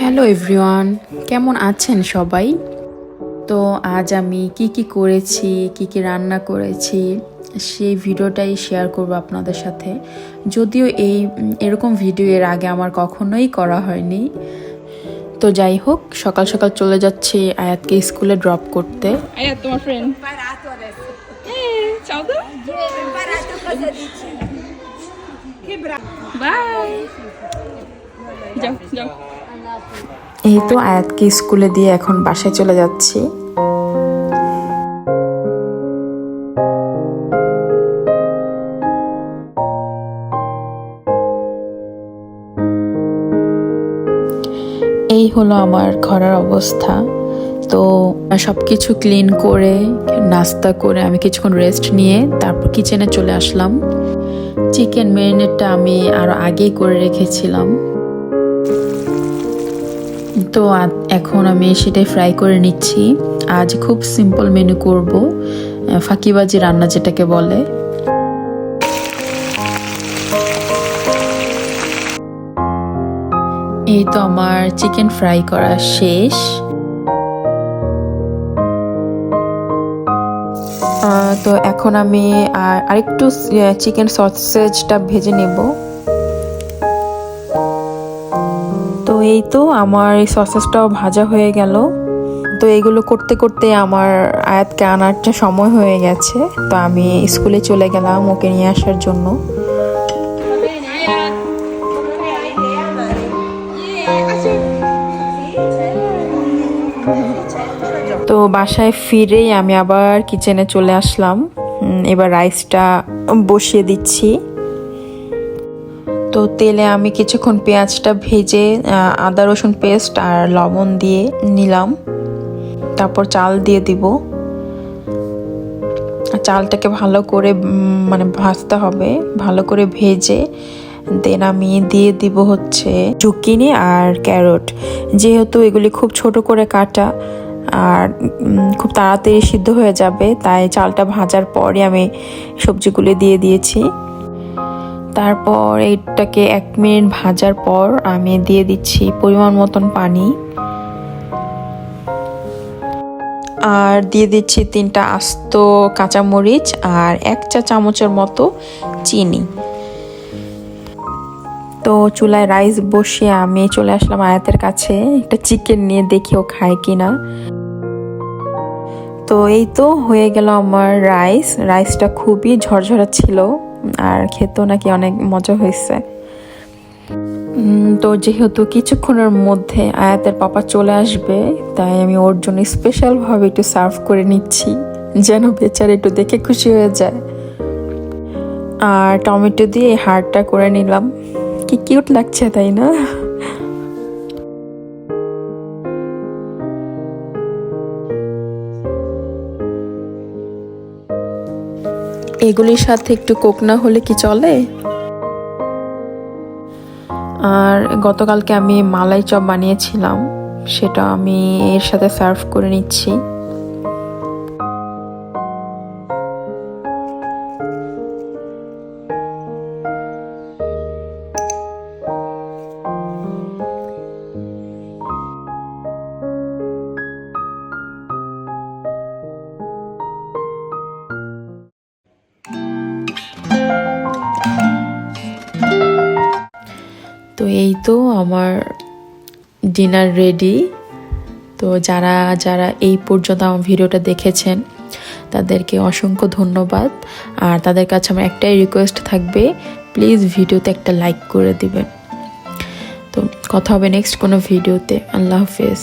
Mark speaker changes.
Speaker 1: Hello everyone কেমন আছেন সবাই? তো আজ আমি কি কি করেছি কি কি রান্না করেছি সেই ভিডিওটাই শেয়ার করব আপনাদের সাথে। যদিও এই এরকম ভিডিও এর আগে আমার কখনোই করা হয়নি। তো যাই হোক সকাল সকাল চলে যাচ্ছি আয়াতকে স্কুলে ড্রপ করতে.
Speaker 2: Imparato adesso.
Speaker 3: Eh,
Speaker 1: এই তো আয়াতকে স্কুলে দিয়ে এখন বাসায় চলে যাচ্ছি। এই হলো আমার ঘরের অবস্থা। তো সব কিছু ক্লিন করে, নাস্তা করে আমি কিছুক্ষণ রেস্ট নিয়ে তারপর কিচেনে চলে আসলাম। চিকেন ম্যারিনেটটা আমি আরও আগেই করে রেখেছিলাম। তো এখন আমি সেটাই ফ্রাই করে নিচ্ছি। আজ খুব সিম্পল মেনু করব। ফাঁকিবাজি রান্না যেটাকে বলে। এই তো আমার চিকেন ফ্রাই করা শেষ। তো এখন আমি আর- আরেকটু চিকেন সসেজটা ভেজে নেব। এই তো আমার এই সসেসটাও ভাজা হয়ে গেল। তো এগুলো করতে করতে আমার আয়াতকে আনারটা সময় হয়ে গেছে, তো আমি স্কুলে চলে গেলাম ওকে নিয়ে আসার জন্য। তো বাসায় ফিরেই আমি আবার কিচেনে চলে আসলাম। এবার রাইসটা বসিয়ে দিচ্ছি। তো তেলে আমি কিছুক্ষণ পেঁয়াজটা ভেজে আদা, রসুন পেস্ট আর লবণ দিয়ে নিলাম। তারপর চাল দিয়ে দিব। চালটাকে ভালো করে মানে ভাজতে হবে, ভালো করে ভেজে। দেন আমি দিয়ে দিব হচ্ছে জুকিনি আর ক্যারট যেহেতু এগুলি খুব ছোট করে কাটা আর খুব তাড়াতাড়ি সিদ্ধ হয়ে যাবে, তাই চালটা ভাজার পরে আমি সবজিগুলি দিয়ে দিয়েছি। তারপর এইটাকে এক মিনিট ভাজার পর আমি দিয়ে দিচ্ছি পরিমাণ মতন পানি। আর দিয়ে দিচ্ছি তিনটা আস্ত কাঁচামরিচ আর এক চা চামচের মতো চিনি। তো চুলায় রাইস বসিয়ে আমি চলে আসলাম আয়াতের কাছে। একটা চিকেন নিয়ে দেখি ও খায় কিনা। তো এই তো হয়ে গেল আমার রাইস। রাইসটা খুবই ঝরঝরা ছিল। আর খেতেও নাকি অনেক মজা হয়েছে। তো যেহেতু কিছুক্ষণের মধ্যে আয়াতের পাপা চলে আসবে, তাই আমি ওর জন্য স্পেশালভাবে একটু সার্ভ করে নিচ্ছি, যেন বেচার একটু দেখে খুশি হয়ে যায়। আর টমেটো দিয়ে হাড়টা করে নিলাম। কি কিউট লাগছে, তাই না? এগুলির সাথে একটু কোক না হলে কি চলে? আর গতকালকে আমি মালাই চপ বানিয়েছিলাম, সেটা আমি এর সাথে সার্ভ করে নিচ্ছি। তো এই তো আমার ডিনার রেডি তো যারা যারা এই পর্যন্ত আমার ভিডিওটা দেখেছেন, তাদেরকে অসংখ্য ধন্যবাদ। আর তাদের কাছে আমার একটাই রিকোয়েস্ট থাকবে প্লিজ ভিডিওতে একটা লাইক করে দিবেন। তো কথা হবে নেক্সট কোনো ভিডিওতে। আল্লাহ হাফেজ।